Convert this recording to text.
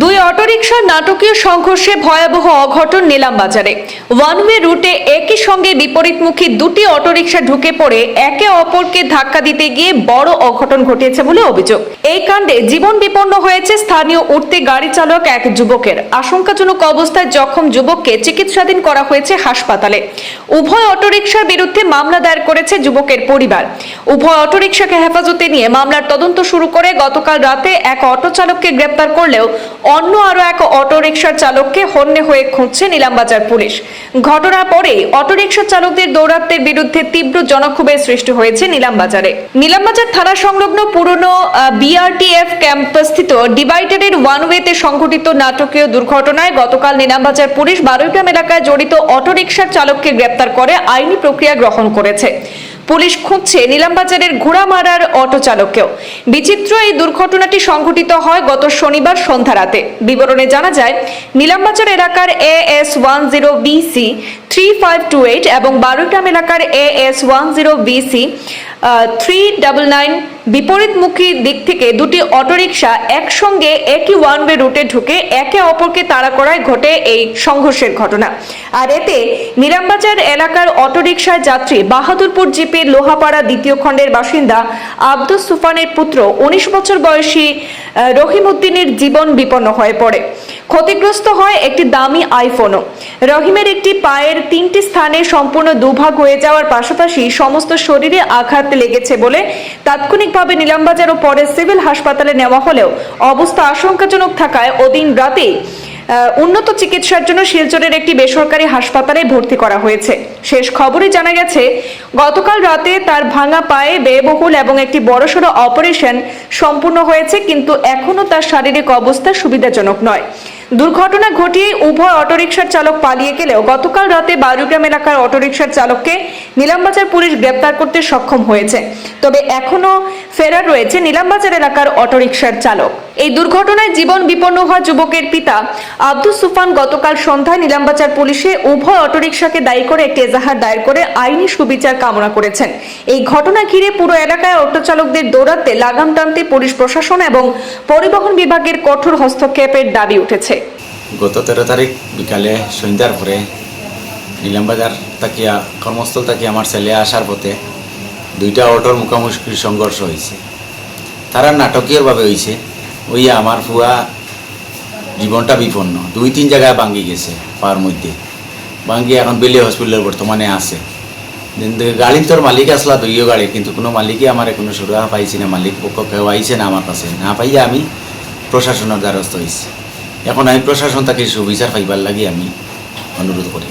দুই অটোরিকশার নাটকীয় সংঘর্ষে ভয়াবহ অঘটন নিলাম বাজারে ওয়ান ওয়ে রুটে সঙ্গে বিপরীতমুখী দুটি অটোরিকশা ঢুকে পড়ে একে অপরকে ধাক্কা দিতে গিয়ে বড় অঘটন ঘটিয়েছে বলে অভিযোগ। এই কাণ্ডে জীবন বিপন্ন হয়েছে স্থানীয় উঠতে গাড়ি চালক এক যুবকের। আশঙ্কাজনক অবস্থায় জখম যুবককে চিকিৎসাধীন করা হয়েছে হাসপাতালে। উভয় অটোরিকশার বিরুদ্ধে মামলা দায়ের করেছে যুবকের পরিবার। উভয় অটোরিকশাকে হেফাজতে নিয়ে মামলার তদন্ত শুরু করে গতকাল রাতে এক অটো চালককে গ্রেপ্তার করলেও অন্য আরও এক অটোরিকশার চালককে হন্যে হয়ে খুঁজছে নিলামবাজার পুলিশ। ঘটনার পরেই অটোরিকশা চালকদের দৌরাত্মের বিরুদ্ধে তীব্র জনক্ষোভের সৃষ্টি হয়েছে নিলামবাজারে। নিলামবাজার থানা সংলগ্ন পুরনো বিআরটিএফ ক্যাম্পাসস্থিত ডিভাইডারের ওয়ান ওয়েতে সংঘটিত নাটকীয় দুর্ঘটনায় গতকাল নিলামবাজার পুলিশ বারোইগ্রাম এলাকায় জড়িত অটোরিকশার চালককে গ্রেপ্তার করে আইনি প্রক্রিয়া গ্রহণ করেছে। পুলিশ খুঁজছে নিলামবাজারের ঘোড়ামারার অটো চালককেও। বিচিত্র এই দুর্ঘটনাটি সংঘটিত হয় গত শনিবার সন্ধ্যা রাতে। বিবরণে জানা যায়, নিলামবাজার এলাকার A S one zero B C three five two eight এবং বারোগ্রাম এলাকার A S one zero B C three double nine বিপরীতমুখী দিক থেকে দুটি অটোরিকশা একসঙ্গে একই ওয়ান ওয়ে রুটে ঢুকে একে অপরকে তাড়া করায় ঘটে এই সংঘর্ষের ঘটনা। আর এতে নিরামবাজার এলাকার অটোরিকশার যাত্রী বাহাদুরপুর জিপের লোহাপাড়া দ্বিতীয় খণ্ডের বাসিন্দা আব্দুস সুফানের পুত্র উনিশ বছর বয়সী আহ, রহিম উদ্দিনের জীবন বিপন্ন হয়ে পড়ে। ক্ষতিগ্রস্ত হয় একটি দামি আইফোনও রহিমের একটি পায়ের তিনটি স্থানে সম্পূর্ণ দুভাগ হয়ে যাওয়ার পাশাপাশি সমস্ত শরীরে আঘাত লেগেছে বলে তাৎক্ষণিকভাবে নিলামবাজার ও পরে সিভিল হাসপাতালে নেওয়া হলেও অবস্থা আশঙ্কাজনক থাকায় ওদিন রাতেই উন্নত চিকিৎসার জন্য শিলচরের একটি বেসরকারি হাসপাতালে ভর্তি করা হয়েছে। শেষ খবরে জানা গেছে, গতকাল রাতে তার ভাঙা পায়ে ব্যয়বহুল এবং একটি বড়সড় অপারেশন সম্পূর্ণ হয়েছে, কিন্তু এখনও তার শারীরিক অবস্থা সুবিধাজনক নয়। দুর্ঘটনা ঘটিয়ে উভয় অটোরিকশার চালক পালিয়ে গেলেও গতকাল রাতে বারুগ্রাম এলাকার অটোরিকশার চালককে নিলামবাজার পুলিশ গ্রেপ্তার করতে সক্ষম হয়েছে। তবে এখনও ফেরার রয়েছে নিলামবাজার এলাকার অটোরিকশার চালক। এই দুর্ঘটনায় জীবন বিপন্ন হওয়া যুবকের পিতা আব্দুস সুফান গতকাল সন্ধ্যায় নিলামবাজার পুলিশে উভয় অটোরিকশাকে দায়ী করে একটি এজাহার দায়ের করে আইনি সুবিচার কামনা করেছেন। এই ঘটনা ঘিরে পুরো এলাকায় অটো চালকদের দৌড়াতে লাগাম টানতে পুলিশ প্রশাসন এবং পরিবহন বিভাগের কঠোর হস্তক্ষেপের দাবি উঠেছে। গত তেরো তারিখ বিকালে সন্ধ্যার পরে নিলামবাজার তাকিয়া, কর্মস্থল তাকিয়া আমার ছেলে আসার পথে দুইটা অটোর মুখোমুখি সংঘর্ষ হয়েছে। তারা নাটকীয়ভাবে হয়েছে। ওই আমার ফুয়া জীবনটা বিপন্ন। দুই, তিন জায়গায় ভাঙ্গি গেছে পার মধ্যে। ভাঙ্গি এখন বেলি হসপিটালের বর্তমানে আছে। গাড়ির তোর মালিক আসলা দুইও গাড়ি, কিন্তু কোনো মালিকই আমার কোনো সুরাহা পাইছি না, মালিক পক্ষ কেউ আইছে না আমার কাছে। না পাইয়া আমি প্রশাসনের দ্বারস্থ হয়েছি এখন আমি প্রশাসন তাকে সুবিচার পাইবার লাগে আমি অনুরোধ করি।